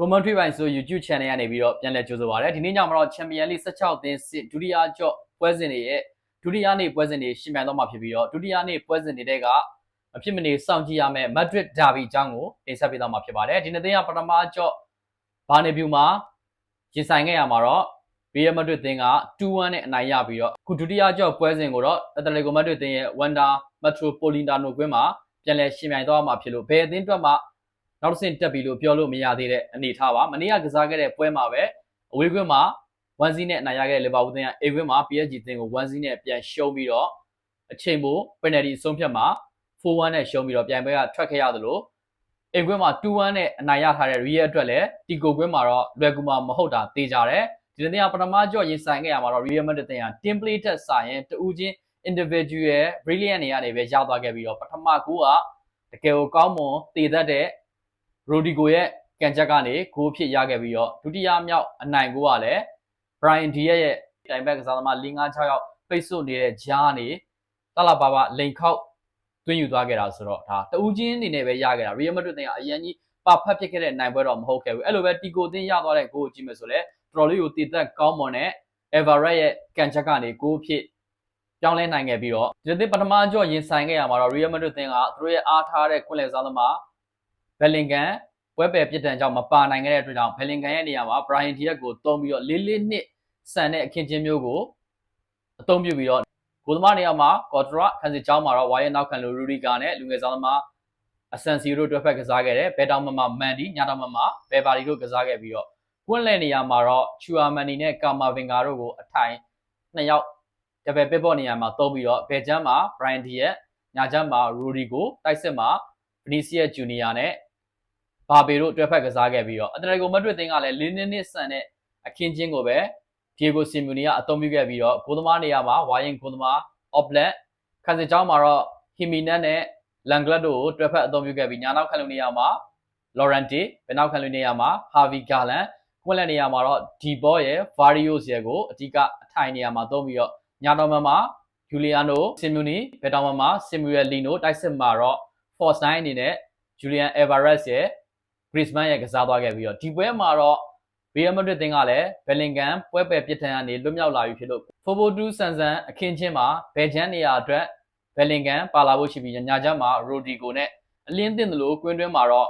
commentary ပိုင်းဆို YouTube channel ကနေပြီးတော့ပြန်လည်ကြိုဆိုပါရစေဒီနေ့ညမှာတော့ Champion League 16အသင်းစစ်ဒုတိယကြော့ပွဲစဉ်တွေရဲ့ဒုတိယနေ့ပွဲစဉ်တွေရှင်မြန်တော့မှာဖြစ်ပြီးတော့ဒုတိယနေ့ပွဲစဉ်တွေတဲကအဖြစ်မနေစောင့်ကြည့်ရမယ့် Madrid Derby အကြောင်းကိုတင်ဆက်ပေးသွားမှာဖြစ်ပါတယ်ဒီနေ့သင်းကပထမကြော့ဘာနေဗျူမှာရင်ဆိုင်ခဲ့ရမှာတော့ Real Madrid သင်းက2-1နဲ့အနိုင်ရပြီးတော့အခုဒုတိယကြော့ပွဲစဉ်ကိုတော့ Atletico Madrid သင်းရဲ့ Wanda Metropolitano ကွင်းမှာပြန်လည်ရှင်မြိုင်သွားမှာဖြစ်လို့ဘယ်အသင်းအတွက်မှ နောက်တစ်ဆင့်တက်ပြီလို့ပြောလို့မရသေးတဲ့အနေအထားပါမနေ့ကကစားခဲ့တဲ့ပွဲမှာပဲအဝေးကွင်းမှာ1-0နဲ့အနိုင်ရခဲ့တဲ့လီဗာပူးသင်းကအိမ်ကွင်းမှာ PSG သင်းကို1-0နဲ့ပြန်ရှုံးပြီးတော့အချိန်ပို penalty ဆုံးဖြတ်မှာ4-1နဲ့ရှုံးပြီးတော့ပြန်ပွဲကထွက်ခဲ့ရသလိုအိမ်ကွင်းမှာ2-1နဲ့အနိုင်ရထားတဲ့ Real အတွက်လည်းတီကိုကွင်းမှာတော့လွယ်ကူမှာမဟုတ်တာသိကြတယ်ဒီနေ့ကပထမကြော့ရင်ဆိုင်ခဲ့ရမှာတော့ Real Madrid တင်က team play တက်စာရင်တူးချင်း individual brilliant တွေကနေပဲရသွားခဲ့ပြီးတော့ပထမကူကတကယ်ကိုကောင်းမွန်တည်တတ်တဲ့ Rodrigo ရဲ့ကန်ချက်ကနေဂိုးဖြစ်ရခဲ့ပြီးတော့ဒုတိယမြောက်အနိုင်ကိုကလည်း Brian Diaz ရဲ့တိုင်ဘက်ကစားသမား၄၅6ယောက်ပိတ်ဆို့နေတဲ့ဂျားနေတလာပါပါလိန်ခောက်တွင်းယူသွားခဲ့တာဆိုတော့ဒါတူးချင်းအနေနဲ့ပဲရခဲ့တာ Real Madrid တင်ကအရင်ကြီးပါဖတ်ဖြစ်ခဲ့တဲ့နိုင်ပွဲတော့မဟုတ်ခဲ့ဘူးအဲ့လိုပဲတီကိုတင်ရသွားတဲ့ဂိုးကိုကြည့်မယ်ဆိုလဲတော်တော်လေးကိုတည်သက်ကောင်းမွန်တဲ့ Everett ရဲ့ကန်ချက်ကနေဂိုးဖြစ်ပြောင်းလဲနိုင်ခဲ့ပြီးတော့ဒီနေ့ပထမကြော့ရင်ဆိုင်ခဲ့ရမှာတော့ Real Madrid တင်ကသူတို့ရဲ့အားထားတဲ့ခွင့်လည်စားသမား Bellingham ပွဲပယ်ပြစ်ဒဏ်ကြောင့်မပါနိုင်ခဲ့တဲ့အတွက်ကြောင့် Bellingham ရဲ့နေရာမှာ Brian Diaz ကိုတုံးပြီးတော့လေးလေးနှစ်ဆန်တဲ့အခင်းချင်းမျိုးကိုအသုံးပြုပြီးတော့ဂိုးသမားနေရာမှာ Courtois ခန်းစစ်ကြောင်းမှာတော့ဝါရဲ့နောက်ခံလူ Rudiger နဲ့လူငယ်စားသမားအဆန်စီတို့တွဲဖက်ကစားခဲ့တယ်ဘယ်တောင်မှမမန်ဒီညတောင်မှမဘယ်ပါလီတို့ကစားခဲ့ပြီးတော့ကွင်းလဲနေရာမှာတော့ချူအာမန်နီနဲ့ကာမာဗင်ဂါတို့ကိုအထိုင်နှစ်ယောက်ဒဗယ်ပစ်ပေါ်နေရာမှာသုံးပြီးတော့ဘယ်ချမ်းမှာ Brian Diaz ညာချမ်းမှာ Rodrigo တိုက်စစ်မှာ Vinicius Junior နဲ့ ဘာပေတို့တွဲဖက်ကစားခဲ့ပြီးတော့အတလက်ကိုမက်ဒရစ်တင်းကလည်း၄နှစ်နှစ်ဆန်တဲ့အခင်းချင်းကိုပဲဒီယိုဂိုစီမီနီကအသုံးပြုခဲ့ပြီးတော့ဂိုးသမားနေရာမှာဝါရင်ဂိုးသမား Oplet ခန်းစစ်ကြောင်းမှာတော့ Jimenez နဲ့ Langlet တို့ကိုတွဲဖက်အသုံးပြုခဲ့ပြီးညာနောက်ခံလူနေရာမှာ Lorente ဘယ်နောက်ခံလူနေရာမှာ Harvey Garland ကွက်လက်နေရာမှာတော့ D-Ball ရဲ့ Varios ရဲ့ကိုအဓိကအထိုင်နေရာမှာသုံးပြီးတော့ညာတော်မှာ Giuliano Simeone ဘယ်တော်မှာ Samuel Lino တိုက်စစ်မှာတော့ Force 9အနေနဲ့ Julian Alvarez ရဲ့ Griezmann ရဲ့ကစားသွားခဲ့ပြီးတော့ဒီပွဲမှာတော့ Real Madrid တင်ကလည်း Bellingham ပွဲပယ်ပြစ်ထန်ကနေလွတ်မြောက်လာပြီဖြစ်လို့4-4-2ဆန်ဆန်အခင်းချင်းမှာဘယ်ချမ်းနေရာအတွက် Bellingham ပါလာဖို့ရှိပြီးညာချမ်းမှာ Rodrigo နဲ့အလင်းတင်တယ်လို့ကွင်းတွင်းမှာတော့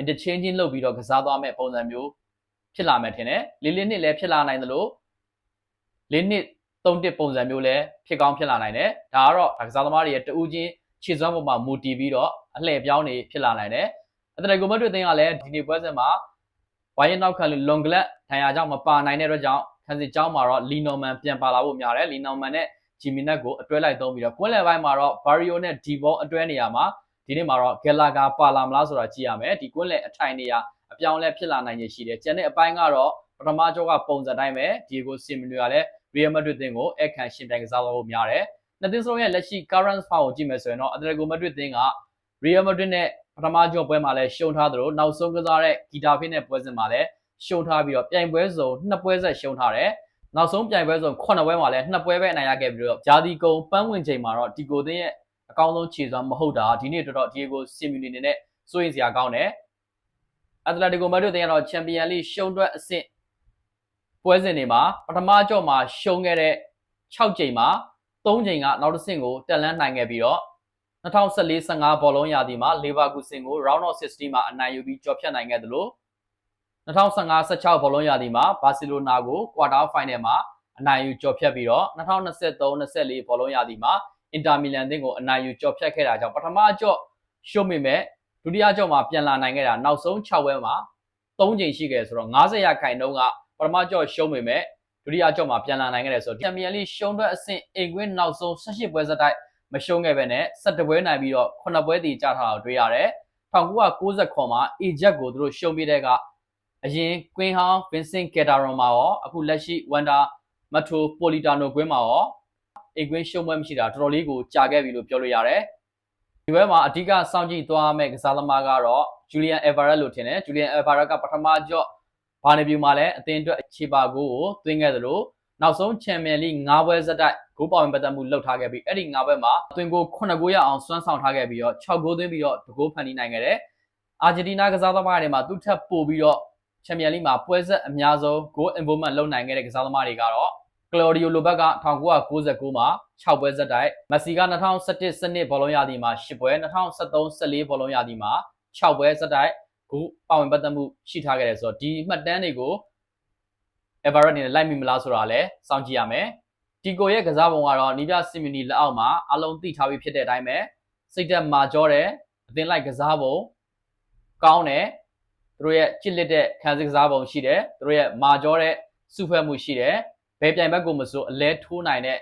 interchanging လုပ်ပြီးတော့ကစားသွားမဲ့ပုံစံမျိုးဖြစ်လာမယ်ထင်တယ်လေးလေးနှစ်လည်းဖြစ်လာနိုင်တယ်လို့လေးနှစ်သုံးတစ်ပုံစံမျိုးလည်းဖြစ်ကောင်းဖြစ်လာနိုင်တယ်ဒါကတော့ကစားသမားတွေရဲ့တူးချင်းခြေစွမ်းပေါ်မှာမူတည်ပြီးတော့အလှည့်ပြောင်းနေဖြစ်လာနိုင်တယ် အတရကိုမတ်တွေတင်ကလည်းဒီနေ့ပွဲစဉ်မှာဝိုင်းရင်နောက်ခံလူလွန်ဂလက်ထိုင်ရာကြောင့်မပါနိုင်တဲ့အတွက်ကြောင့်ခန်းစစ်ကြောင်းမှာတော့လီနော်မန်ပြန်ပါလာဖို့များတယ်လီနော်မန်နဲ့ဂျီမီနက်ကိုအတွဲလိုက်သုံးပြီးတော့ကွင်းလယ်ပိုင်းမှာတော့ဘာရီယိုနဲ့ဒီဘောအတွဲနေရာမှာဒီနေ့မှာတော့ဂက်လာဂါပါလာမလားဆိုတာကြည့်ရမယ်ဒီကွင်းလယ်အထိုင်နေရာအပြောင်းလဲဖြစ်လာနိုင်ရရှိတယ်ကျန်တဲ့အပိုင်းကတော့ပထမကြောကပုံစံတိုင်းပဲဒီကိုစီမီနူကလည်း Real Madrid တင်ကိုအခန့်ရှင်ပြိုင်ကစားလို့များတယ်နှစ်သင်းစလုံးရဲ့လက်ရှိ current form ကိုကြည့်မယ်ဆိုရင်တော့ Atletico Madrid တင်က Real Madrid နဲ့ ပထမကြောပွဲမှာလည်းရှုံးထားသလိုနောက်ဆုံးကစားတဲ့ဂီတာဖိနဲ့ပွဲစဉ်မှာလည်းရှုံးထားပြီးတော့ပြိုင်ပွဲစုံနှစ်ပွဲဆက်ရှုံးထားတယ်နောက်ဆုံးပြိုင်ပွဲစုံ9ပွဲမှာလည်းနှစ်ပွဲပဲအနိုင်ရခဲ့ပြီးတော့ဂျာဒီကုံပန်းဝင်ချိန်မှာတော့ဒီကိုတင်ရဲ့အကောင်းဆုံးခြေစွမ်းမဟုတ်တာဒီနေ့တော်တော်ဒီကိုစီမီနီနေနဲ့စိုးရင်စရာကောင်းတယ်အက်တလက်တီကိုမက်ဒရစ်တင်ကတော့ချန်ပီယံလိရှုံးတွက်အဆင့်ပွဲစဉ်တွေမှာပထမကြော့မှာရှုံးခဲ့တဲ့6ချိန်မှာ3ချိန်ကနောက်တစ်ဆင့်ကိုတက်လန်းနိုင်ခဲ့ပြီးတော့ 2014-15ဘောလုံးရာသီမှာလေဗာကူဆင်ကို round of 16မှာအနိုင်ယူပြီးကျော်ဖြတ်နိုင်ခဲ့တယ်လို့2015-16ဘောလုံးရာသီမှာဘာစီလိုနာကို quarter final မှာအနိုင်ယူကျော်ဖြတ်ပြီးတော့2023-24ဘောလုံးရာသီမှာအင်တာမီလန်အသင်းကိုအနိုင်ယူကျော်ဖြတ်ခဲ့တာကြောင့်ပထမကြော့ရှုံးမိမဲ့ဒုတိယကြော့မှာပြန်လာနိုင်ခဲ့တာနောက်ဆုံး6ပွဲမှာ3ချိန်ရှိခဲ့ဆိုတော့90ရာခိုင်နှုန်းကပထမကြော့ရှုံးမိမဲ့ဒုတိယကြော့မှာပြန်လာနိုင်ခဲ့တယ်ဆိုတော့ချန်ပီယံလိရှုံးတွက်အဆင့်အိမ်ကွင်းနောက်ဆုံး18ပွဲစတိုက် မရှုံးခဲ့ပဲနဲ့17ပွဲနိုင်ပြီးတော့9ပွဲတည်ကြထားတာတွေ့ရတယ်1990မှာ Egypt ကိုသူတို့ရှုံးပြီးတဲ့ကအရင်ကွင်းဟောင်း Vincent Calderon မှာရောအခုလက်ရှိ Wanda Metropolitano ကွင်းမှာရောအိမ်ကွင်းရှုံးပွဲမရှိတာတော်တော်လေးကိုကြာခဲ့ပြီလို့ပြောလို့ရတယ်ဒီဘက်မှာအဓိကစောင့်ကြည့်သွားမယ့်ကစားသမားကတော့ Julian Everett လို့ထင်တယ် Julian Everett ကပထမကြော့ဘာနေပြူမှာလည်းအသင်းအတွက်အခြေပါကိုကိုသွင်းခဲ့သလို နောက်ဆုံးချန်ပီယံလိ၅ပွဲစတိုက်ဂိုးပေါင်ပတ်သက်မှုလုပ်ထားခဲ့ပြီးအဲ့ဒီ၅ပွဲမှာအသွင်ကို9ဂိုးရအောင်စွမ်းဆောင်ထားခဲ့ပြီးတော့6ဂိုးသွင်းပြီးတော့ဒဂိုးဖန်တီးနိုင်ခဲ့တယ်အာဂျင်တီးနားကစားသမားတွေမှာသူ့ထက်ပိုပြီးတော့ချန်ပီယံလိမှာပွဲဆက်အများဆုံး goal involvement လုပ်နိုင်ခဲ့တဲ့ကစားသမားတွေကတော့ကလော်ဒီယိုလိုဘက်က1999မှာ6ပွဲဆက်တိုက်မက်ဆီက2017စနစ်ဘောလုံးရသည်မှာ10ပွဲ2013 14ဘောလုံးရသည်မှာ6ပွဲဆက်တိုက်ခုပါဝင်ပတ်သက်မှုရှိထားခဲ့တယ်ဆိုတော့ဒီမှတ်တမ်းတွေကို Everett အနေနဲ့လိုက်မိမလားဆိုတာလည်းစောင့်ကြည့်ရမယ်ဒီကိုရဲ့ကစားပုံကတော့နီးပြစီမီနီလက်အောက်မှာအလုံးသိထားပြီးဖြစ်တဲ့အတိုင်းပဲစိတ်သက်မာကြောတယ်အသင်းလိုက်ကစားပုံကောင်းတယ်သူတို့ရဲ့ချစ်လက်တဲ့ခံစစ်ကစားပုံရှိတယ်သူတို့ရဲ့မာကြောတဲ့စုဖွဲ့မှုရှိတယ်ဘယ်ပြိုင်ဘက်ကိုမဆိုအလဲထိုးနိုင်တဲ့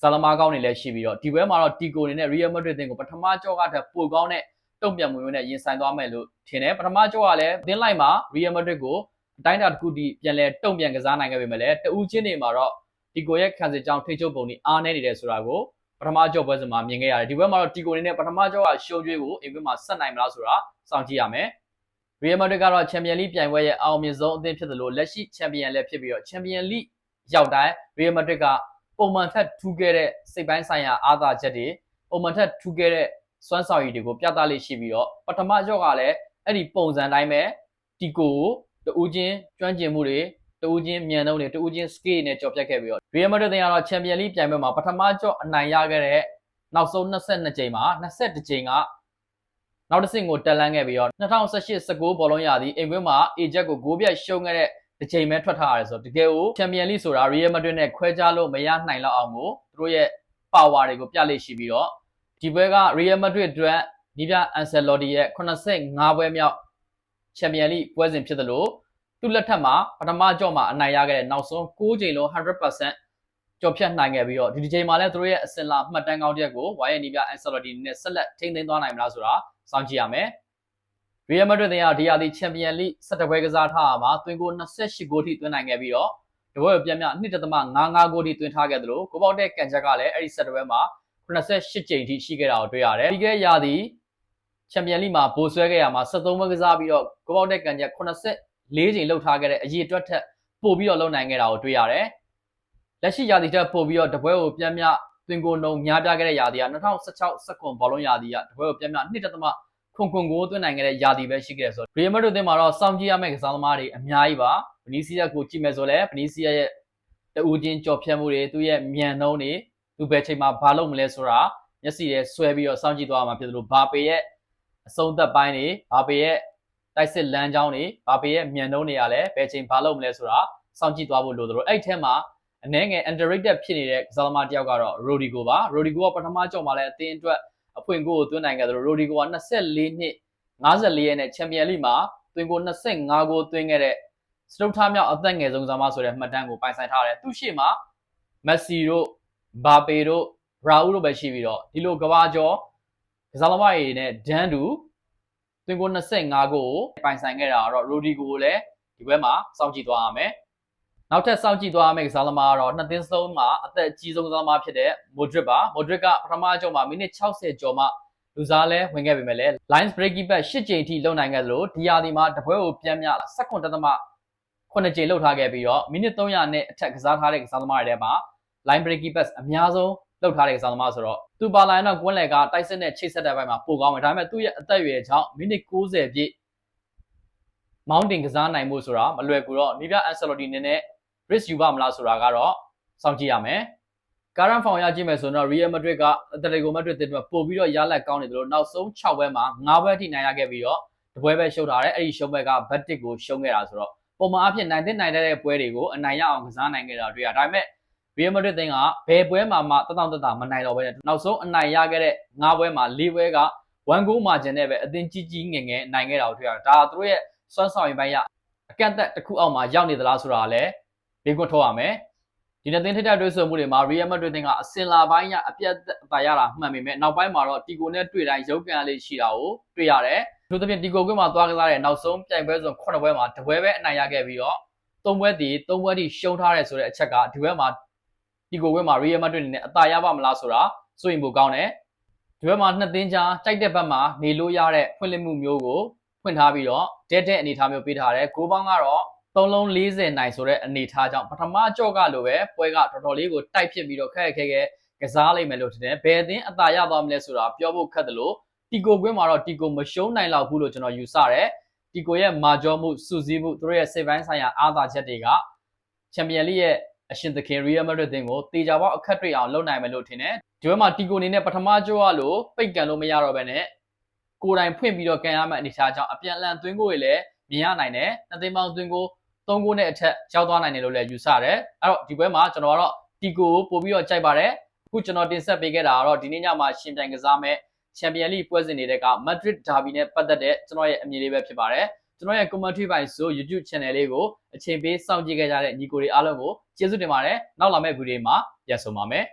ဇာလမားကောင်းတွေလည်းရှိပြီးတော့ဒီဘဲမှာတော့တီကိုအနေနဲ့ Real Madrid တင်ကိုပထမကြောကထက်ပိုကောင်းတဲ့တုံ့ပြန်မှုမျိုးနဲ့ရင်ဆိုင်သွားမယ်လို့ထင်တယ်ပထမကြောကလည်းအသင်းလိုက်မှာ Real Madrid ကို အတိုင်းအတာတစ်ခုတည်းပြန်လဲတုံ့ပြန်ကစားနိုင်ခဲ့ပေမဲ့လည်းတဦးချင်းတွေမှာတော့တီကိုရဲ့ခံစစ်ကြောင်းထိချုပ်ပုံတွေအားနေနေတယ်ဆိုတာကိုပထမကြောပွဲစဉ်မှာမြင်ခဲ့ရတယ်ဒီဘက်မှာတော့တီကိုအနေနဲ့ပထမကြောကရှုံးကျွေးကိုအိမ်ဘက်မှာဆက်နိုင်မလားဆိုတာစောင့်ကြည့်ရမယ် Real Madrid ကတော့ Champions League ပြိုင်ပွဲရဲ့အောင်မြင်ဆုံးအသင်းဖြစ်တယ်လို့လက်ရှိ Champion လည်းဖြစ်ပြီးတော့ Champion League ရောက်တိုင်း Real Madrid ကပုံမှန်ထက်ထူးခဲ့တဲ့စိတ်ပိုင်းဆိုင်ရာအားသာချက်တွေပုံမှန်ထက်ထူးခဲ့တဲ့စွမ်းဆောင်ရည်တွေကိုပြသလေးရှိပြီးတော့ပထမကြော့ကလည်းအဲ့ဒီပုံစံတိုင်းပဲတီကိုကို တူးချင်းကျွမ်းကျင်မှုတွေတူးချင်းမြန်နှုံးတွေတူးချင်း skill နဲ့ကြော်ပြတ်ခဲ့ပြီးတော့ Real Madrid တင်ကတော့ Champion League ပြိုင်ပွဲမှာပထမကြော့အနိုင်ရခဲ့တဲ့နောက်ဆုံး22ကြိမ်မှာ22ကြိမ်ကနောက်တစ်ဆင့်ကိုတက်လန်းခဲ့ပြီးတော့2018-19ဘောလုံးရာသီအိမ်ကွင်းမှာ Ajax ကိုဂိုးပြတ်ရှုံးခဲ့တဲ့တစ်ချိန်ပဲထွက်ထားရတယ်ဆိုတော့တကယ်ကို Champion League ဆိုတာ Real Madrid နဲ့ခွဲခြားလို့မရနိုင်တော့အောင်ကိုသူတို့ရဲ့ power တွေကိုပြလိရှိပြီးတော့ဒီပွဲက Real Madrid အတွက်ဒီပြ Ancelotti ရဲ့85ပွဲမြောက် Champion League ပွဲစဉ်ဖြစ်တယ်လို့သူ့လက်ထက်မှာပထမကြော့မှာအနိုင်ရခဲ့တဲ့နောက်ဆုံး6ချိန်လုံး100%ကြော်ဖြတ်နိုင်ခဲ့ပြီးတော့ဒီဒီချိန်မှာလည်းသူတို့ရဲ့အစင်လာမှတ်တမ်းကောင်းတစ်ရက်ကိုဝိုင်းရနီပြ Ancelotti နဲ့ဆက်လက်ထိန်းသိမ်းသွားနိုင်မလားဆိုတာစောင့်ကြည့်ရမယ်။ Real Madrid တင်ကဒီယာဒီ Champion League 17ပွဲကစားထားတာမှာသွင်းကို28ဂိုးထိသွင်းနိုင်ခဲ့ပြီးတော့တပွဲကိုပြန်ပြ2.55ဂိုးထိသွင်းထားခဲ့သလိုကိုပေါက်တဲ့ကန်ချက်ကလည်းအဲ့ဒီ17ပွဲမှာ88ကြိမ်ထိရှိခဲ့တာကိုတွေ့ရတယ်။ဒီကဲယာဒီ ချန်ပီယံလိမှာဘိုးဆွဲခဲ့ရမှာ73ပွဲကစားပြီးတော့ကိုပေါက်တဲ့ကန်ချက်84ကြိမ်လှုပ်ထားခဲ့တဲ့အရေးအတွက်ထက်ပို့ပြီးတော့လုံနိုင်ခဲ့တာကိုတွေ့ရတယ်။လက်ရှိယာဒီတက်ပို့ပြီးတော့တပွဲကိုပြန်ပြသွင်းကိုနှုံများပြခဲ့တဲ့ယာဒီက2016စက္ကွန်ဘောလုံးယာဒီကတပွဲကိုပြန်ပြ2.5ခွန်ခွန်ကိုသွင်းနိုင်ခဲ့တဲ့ယာတီပဲရှိခဲ့တယ်ဆိုတော့ Real Madrid တင်မှာတော့စောင့်ကြည့်ရမယ့်ကစားသမားတွေအများကြီးပါဗနီစီယာကိုကြည့်မယ်ဆိုလဲဗနီစီယာရဲ့တူချင်းကြော်ဖြတ်မှုတွေသူ့ရဲ့မြန်နှုံးတွေသူဘယ်ချိန်မှာဘာလုပ်မလဲဆိုတာမျက်စိထဲဆွဲပြီးတော့စောင့်ကြည့်သွားမှာဖြစ်တယ်လို့ဘာပေရဲ့ အဆုံးသက်ပိုင်းတွေဘာပေရဲ့တိုက်စစ်လမ်းကြောင်းတွေဘာပေရဲ့မြန်နှုံးတွေကလည်းဘယ်ချိန်ဘာလုပ်မလဲဆိုတာစောင့်ကြည့်သွားဖို့လိုတယ်လို့အဲ့ထဲမှာအနည်းငယ် underrated ဖြစ်နေတဲ့ကစားသမားတစ်ယောက်ကတော့ Rodrigo ပါ Rodrigo ကပထမကြော်မှာလည်းအသင်းအတွက်အဖွင့်ကိုကိုသွင်းနိုင်ခဲ့တယ်လို့ Rodrigo က24နှစ်54ရက်နဲ့ချန်ပီယံလိမှာသွင်းကို25ဂိုးသွင်းခဲ့တဲ့စတုထမြောက်အသက်ငယ်ဆုံးသမားဆိုတဲ့မှတ်တမ်းကိုပိုင်ဆိုင်ထားတယ်သူရှိမှာမက်ဆီတို့ဘာပေတို့ရာဦးတို့ပဲရှိပြီးတော့ဒီလိုကဘာကျော် ကစားသမားတွေနဲ့ဒန်တူသွင်းကို25ဂိုးကိုပိုင်ဆိုင်ခဲ့တာတော့ Rodrigo ကိုလည်းဒီဘက်မှာစောင့်ကြည့်သွားရမယ်နောက်ထပ်စောင့်ကြည့်သွားမယ့်ကစားသမားကတော့နှစ်သင်းစလုံးမှာအသက်အကြီးဆုံးကစားသမားဖြစ်တဲ့ Modric ပါ Modric ကပထမအကြိမ်မှာမိနစ်60ကျော်မှလူစားလဲဝင်ခဲ့ပေမဲ့လည်း lines breaking back 8ကြိမ်ထိလုံနိုင်ခဲ့သလိုဒီယာဒီမှာတပွဲကိုပြန်မြလာ19တသမ9ကြိမ်လှုပ်ထားခဲ့ပြီးတော့မိနစ်300နဲ့အထက်ကစားထားတဲ့ကစားသမားတွေထဲမှာ line breaking pass အများဆုံး လှုပ်ထားတဲ့ကစားသမားဆိုတော့သူပါလိုင်းတော့ကွင်းလယ်ကတိုက်စစ်နဲ့ချိတ်ဆက်တဲ့ဘက်မှာပိုကောင်းမယ်ဒါပေမဲ့သူ့ရဲ့အသက်အရွယ်ကြောင့်မိနစ်60ပြည့် mountain ကစားနိုင်မှုဆိုတာမလွယ်ကူတော့နီးပြ Ancelotti နေနဲ့ risk ယူပါမလားဆိုတာကတော့စောင့်ကြည့်ရမယ်ကာရန်ဖောင်ရကြည့်မယ်ဆိုတော့ Real Madrid ကအတလက်ကို Madrid တင်တော့ပို့ပြီးတော့ရလက်ကောင်းနေတယ်လို့နောက်ဆုံး6ပွဲမှာ9ပွဲထိနိုင်ရခဲ့ပြီးတော့တပွဲပဲရှုံးထားတယ်အဲ့ဒီရှုံးပွဲကဘတ်တစ်ကိုရှုံးခဲ့တာဆိုတော့ပုံမှန်အဖြစ်နိုင်တဲ့နိုင်တဲ့ပွဲတွေကိုအနိုင်ရအောင်ကစားနိုင်ခဲ့တာတွေ့ရဒါပေမဲ့ Real Madrid တင်ကဘယ်ပွဲမှာမှတတောင်တတမနိုင်တော့ဘဲနဲ့နောက်ဆုံးအနိုင်ရခဲ့တဲ့9ပွဲမှာ4ပွဲက1 goal margin နဲ့ပဲအသင်းကြီးကြီးငယ်ငယ်နိုင်ခဲ့တာကိုတွေ့ရတယ်ဒါသူတို့ရဲ့စွမ်းဆောင်ရည်ပိုင်းရအကန့်အသတ်တစ်ခုအောက်မှာရောက်နေသလားဆိုတာလည်းလေးခွန်းထုတ်ရမယ်ဒီနေ့သင်းထိတဲ့တွေ့ဆုံမှုတွေမှာ Real Madrid တင်ကအစင်လာပိုင်းရအပြတ်အသာရတာမှန်ပေမဲ့နောက်ပိုင်းမှာတော့တီကိုနဲ့တွေ့တိုင်းရုပ်ကန်လေးရှိတာကိုတွေ့ရတယ်။သူတို့ပြင်တီကိုကွင်းမှာသွားကစားတဲ့နောက်ဆုံးပြိုင်ပွဲဆို9ပွဲမှာတပွဲပဲအနိုင်ရခဲ့ပြီးတော့3ပွဲတည်3ပွဲထိရှုံးထားတယ်ဆိုတဲ့အချက်ကဒီဘက်မှာ တီကိုကွင်းမှာ Real Madrid နဲ့အသာရပါမလားဆိုတာစိုးရင်ဖို့ကောင်းတယ်။ဒီဘက်မှာနှစ်သင်းကြားတိုက်တဲ့ဘက်မှာနေလို့ရတဲ့ဖွင့်လှစ်မှုမျိုးကိုဖွင့်ထားပြီးတော့တဲ့တဲ့အနေအထားမျိုးပေးထားတယ်။ကိုပေါင်းကတော့သုံးလုံး40နိုင်ဆိုတဲ့အနေထားကြောင့်ပထမကြော့ကလိုပဲပွဲကတော်တော်လေးကိုတိုက်ဖြစ်ပြီးတော့ခက်ခဲခဲကစားလိုက်မယ်လို့ထင်တယ်ဘယ်အသင်းအသာရသွားမလဲဆိုတာပြောဖို့ခက်တယ်လို့တီကိုကွင်းမှာတော့တီကိုမရှုံးနိုင်လောက်ဘူးလို့ကျွန်တော်ယူဆတယ်တီကိုရဲ့မာကျော်မှုစူးစီးမှုသူတို့ရဲ့စိတ်ပိုင်းဆိုင်ရာအားသာချက်တွေကချန်ပီယံလိရဲ့ အရှင်သခင် Real Madrid တင်ကိုတေချာပေါက်အခက်တွေ့အောင်လုပ်နိုင်မယ်လို့ထင်တယ်ဒီဘက်မှာတီကိုအနေနဲ့ပထမကြောရလို့ပိတ်ကန်လို့မရတော့ဘဲနဲ့ကိုယ်တိုင်ဖွင့်ပြီးတော့ကန်ရမယ့်အနေအထားကြောင့်အပြန်အလှန်သွင်းကိုရလည်းမြင်ရနိုင်တယ်နှစ်သိန်းပေါင်းသွင်းကို၃ကိုနဲ့အထက်ရောက်သွားနိုင်တယ်လို့လည်းယူဆတယ်အဲ့တော့ဒီဘက်မှာကျွန်တော်ကတော့တီကိုကိုပို့ပြီးတော့ကြိုက်ပါတယ်အခုကျွန်တော်တင်ဆက်ပေးခဲ့တာကတော့ဒီနေ့ညမှာရှင်ပြိုင်ကစားမဲ့ချန်ပီယံလိပွဲစဉ်တွေကမက်ဒရစ်ဒါဘီနဲ့ပတ်သက်တဲ့ကျွန်တော်ရဲ့အမြင်လေးပဲဖြစ်ပါတယ် ကျွန်တော်ရဲ့ commentary ပိုင်းဆို YouTube channel လေးကိုအချိန်ပေးစောင့်ကြည့်ခဲ့ကြတဲ့ညီကိုတွေအားလုံးကိုကျေးဇူးတင်ပါတယ်နောက်လာမယ့်ဗီဒီယိုမှာပြန်ဆုံပါမယ်